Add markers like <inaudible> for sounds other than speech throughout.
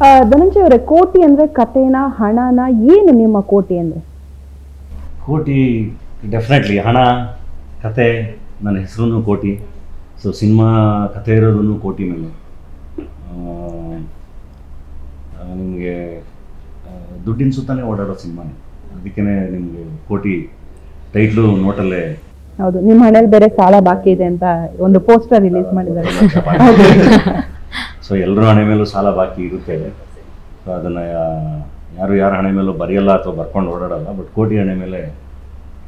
ಧನಂಜಯ ಅವರೇ ಕೋಟಿ ಅಂದ್ರೆ ಕಥೆನ ಹಣನ ಏನು ನಿಮ್ಮ ಕೋಟಿ ಅಂದ್ರೆ ಕೋಟಿ ಡೆಫಿನೆಟ್ಲಿ ಹಣ ಕತೆ ನನ್ನ ಹೆಸರು ಕೋಟಿ ಸೊ ಸಿನಿಮಾ ಕಥೆ ಇರೋದನ್ನು ಕೋಟಿ ಮೇಲೆ ನಿಮಗೆ ದುಡ್ಡಿನ ಸುತ್ತಾನೆ ಓಡಾಡೋ ಸಿನಿಮಾನೇ ಅದಕ್ಕೇ ನಿಮಗೆ ಕೋಟಿ ಟೈಟ್ಲು ನೋಟಲ್ಲೇ ಹೌದು ನಿಮ್ಮ ಹಣೆಯಲ್ಲಿ ಬೇರೆ ಸಾಲ ಬಾಕಿ ಇದೆ ಅಂತ ಒಂದು ಪೋಸ್ಟರ್ ರಿಲೀಸ್ ಮಾಡಿದ್ದಾರೆ ಸೊ ಎಲ್ಲರೂ ಹಣೆ ಮೇಲೂ ಸಾಲ ಬಾಕಿ ಇರುತ್ತೆ. ಸೊ ಅದನ್ನು ಯಾರು ಯಾರ ಹಣೆ ಮೇಲೂ ಬರೆಯಲ್ಲ ಅಥವಾ ಬರ್ಕೊಂಡು ಓಡಾಡಲ್ಲ ಬಟ್ ಕೋಟಿ ಹಣೆ ಮೇಲೆ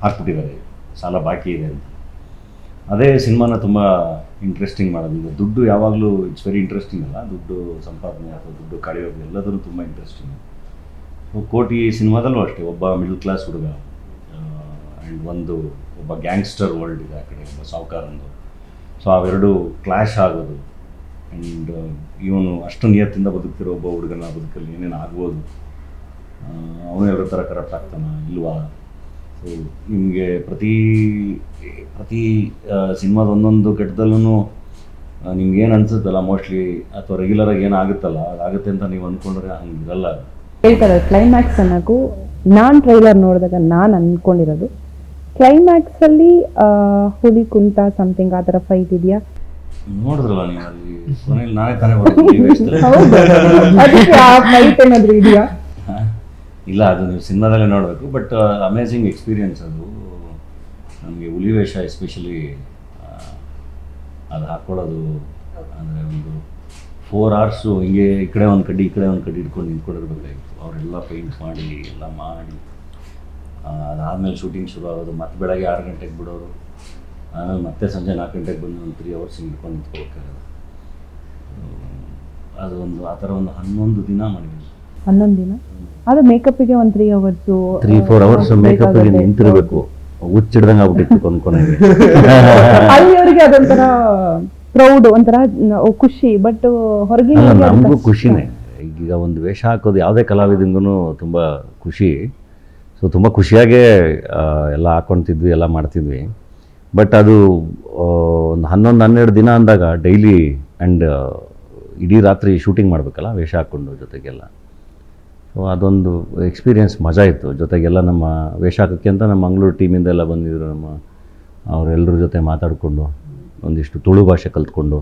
ಹಾಕ್ಬಿಟ್ಟಿದ್ದಾರೆ. ಸಾಲ ಬಾಕಿ ಇದೆ ಅಂತ. ಅದೇ ಸಿನಿಮಾನ ತುಂಬ ಇಂಟ್ರೆಸ್ಟಿಂಗ್ ಮಾಡೋದು. ದುಡ್ಡು ಯಾವಾಗಲೂ ಇಟ್ಸ್ ವೆರಿ ಇಂಟ್ರೆಸ್ಟಿಂಗ್ ಅಲ್ಲ. ದುಡ್ಡು ಸಂಪಾದನೆ ಅಥವಾ ದುಡ್ಡು ಕಳೆಯೋದು ಎಲ್ಲದರೂ ತುಂಬ ಇಂಟ್ರೆಸ್ಟಿಂಗ್ ಕೋಟಿ ಸಿನಿಮಾದಲ್ಲೂ ಅಷ್ಟೇ. ಒಬ್ಬ ಮಿಡ್ಲ್ ಕ್ಲಾಸ್ ಹುಡುಗ ಆ್ಯಂಡ್ ಒಂದು ಒಬ್ಬ ಗ್ಯಾಂಗ್ಸ್ಟರ್ ವರ್ಲ್ಡ್ ಇದೆ ಆ ಕಡೆ, ಒಬ್ಬ ಸಾವುಕಾರಂದು ಸೊ ಅವೆರಡು ಕ್ಲಾಶ್ ಆಗೋದು. ಆ್ಯಂಡ್ ಇವನು ಅಷ್ಟು ನಿಯತ್ತಿಂದ ಬದುಕ್ತಿರೋ ಒಬ್ಬ ಹುಡುಗನ ಬದುಕಲ್ಲಿ ಏನೇನು ಆಗ್ಬೋದು ಅವನು ಎರಡು ಥರ ಕರಪ್ಟ್ ಆಗ್ತಾನ ಇಲ್ವಾ? ಸೊ ನಿಮಗೆ ಪ್ರತಿ ಪ್ರತಿ ಸಿನಿಮಾದ ಒಂದೊಂದು ಘಟ್ಟದಲ್ಲೂ ನಿಮ್ಗೇನು ಅನ್ಸುತ್ತಲ್ಲ ಮೋಸ್ಟ್ಲಿ ಅಥವಾ ರೆಗ್ಯುಲರಾಗಿ ಏನಾಗುತ್ತಲ್ಲ ಆಗುತ್ತೆ ಅಂತ ನೀವು ಅಂದ್ಕೊಂಡ್ರೆ ಹಂಗಿರಲ್ಲ. ಹೇಳ್ತಾರೆ ಕ್ಲೈಮ್ಯಾಕ್ಸ್ ಅನ್ನೋಕ್ಕೂ ನಾನ್ ಟ್ರೈಲರ್ ನೋಡಿದಾಗ ನಾನು ಅಂದ್ಕೊಂಡಿರೋದು ಕ್ಲೈಮ್ಯಾಕ್ಸಲ್ಲಿ ಹುಲಿ ಕುಂತ ಸಮಥಿಂಗ್ ಆ ಥರ ಫೈಟ್ ಇದೆಯಾ? ನೋಡಿದ್ರಲ್ಲ ನೀವು ಅಲ್ಲಿ? ಕೊನೆಯಲ್ಲಿ ನಾನೇ ತಾನೇ ಇದೆಯಾ? ಇಲ್ಲ ಅದು ನೀವು ಸಿನಿಮಾದಲ್ಲೇ ನೋಡಬೇಕು ಬಟ್ ಅಮೇಝಿಂಗ್ ಎಕ್ಸ್ಪೀರಿಯನ್ಸ್ ಅದು. ನಮಗೆ ಹುಲಿ ವೇಷ ಎಸ್ಪೆಷಲಿ ಅದು ಹಾಕ್ಕೊಳ್ಳೋದು ಅಂದರೆ ಒಂದು ಫೋರ್ ಅವರ್ಸು ಹಿಂಗೆ ಈ ಕಡೆ ಒಂದು ಕಡ್ಡಿ ಈ ಕಡೆ ಒಂದು ಕಡ್ಡಿ ಇಟ್ಕೊಂಡು ನಿಂತ್ಕೊಂಡಿರ್ಬೇಕಾಗಿತ್ತು. ಅವರೆಲ್ಲ ಪೇಂಟ್ ಮಾಡಿ ಎಲ್ಲ ಮಾಡಿ ಅದಾದ್ಮೇಲೆ ಶೂಟಿಂಗ್ ಶುರು ಆಗೋದು ಮತ್ತೆ ಬೆಳಗ್ಗೆ ಆರು ಗಂಟೆಗೆ ಬಿಡೋರು ಆಮೇಲೆ ಮತ್ತೆ ಸಂಜೆ ನಾಲ್ಕು ಗಂಟೆಗೆ ಬಂದು ಒಂದು ತ್ರೀ ಅವರ್ಸ್ ಹಿಡ್ಕೊಂಡು ನಿಂತ್ಕೋಬೇಕಾಗೋದು ಅದು ಒಂದು ಆ ಥರ ಒಂದು ಹನ್ನೊಂದು ದಿನ ಮಾಡಿದ್ವಿ ಹನ್ನೊಂದು ದಿನ? <laughs> ಅದು ಮೇಕಪ್ಗೆ ಒಂದು three hours three four hours makeup ನಿಂತಿರಬೇಕು. ಹುಚ್ಚಿಡ್ದಂಗೆ ಆಗ್ಬಿಟ್ಟಿತ್ತು ಕೊಂದ್ ಕೊನೆಗೆ ಅಲ್ಲಿ ಅವರಿಗೆ ಅದೊಂಥರ ಪ್ರೌಡ್ ಒಂಥರ ಖುಷಿ. ಬಟ್ ಹೊರಗಿನ ನಮಗೂ ಖುಷಿನೇ. ಈಗ ಒಂದು ವೇಷ ಹಾಕೋದು ಯಾವುದೇ ಕಲಾವಿದಂಗೂ ತುಂಬ ಖುಷಿ. ಸೊ ತುಂಬ ಖುಷಿಯಾಗೇ ಎಲ್ಲ ಹಾಕ್ಕೊತಿದ್ವಿ ಎಲ್ಲ ಮಾಡ್ತಿದ್ವಿ. ಬಟ್ ಅದು ಒಂದು ಹನ್ನೊಂದು, ಹನ್ನೆರಡು ದಿನ ಅಂದಾಗ ಡೈಲಿ ಆ್ಯಂಡ್ ಇಡೀ ರಾತ್ರಿ ಶೂಟಿಂಗ್ ಮಾಡಬೇಕಲ್ಲ, ವೇಷ ಹಾಕ್ಕೊಂಡು ಜೊತೆಗೆಲ್ಲ. ಸೊ ಅದೊಂದು ಎಕ್ಸ್ಪೀರಿಯೆನ್ಸ್ ಮಜಾ ಇತ್ತು. ಜೊತೆಗೆಲ್ಲ ನಮ್ಮ ವೇಷ ಹಾಕೋಕ್ಕೆ ಅಂತ ನಮ್ಮ ಮಂಗಳೂರು ಟೀಮಿಂದ ಎಲ್ಲ ಬಂದಿದ್ರು ನಮ್ಮ ಅವರೆಲ್ಲರ ಜೊತೆ ಮಾತಾಡಿಕೊಂಡು, ಒಂದಿಷ್ಟು ತುಳು ಭಾಷೆ ಕಲ್ತ್ಕೊಂಡು.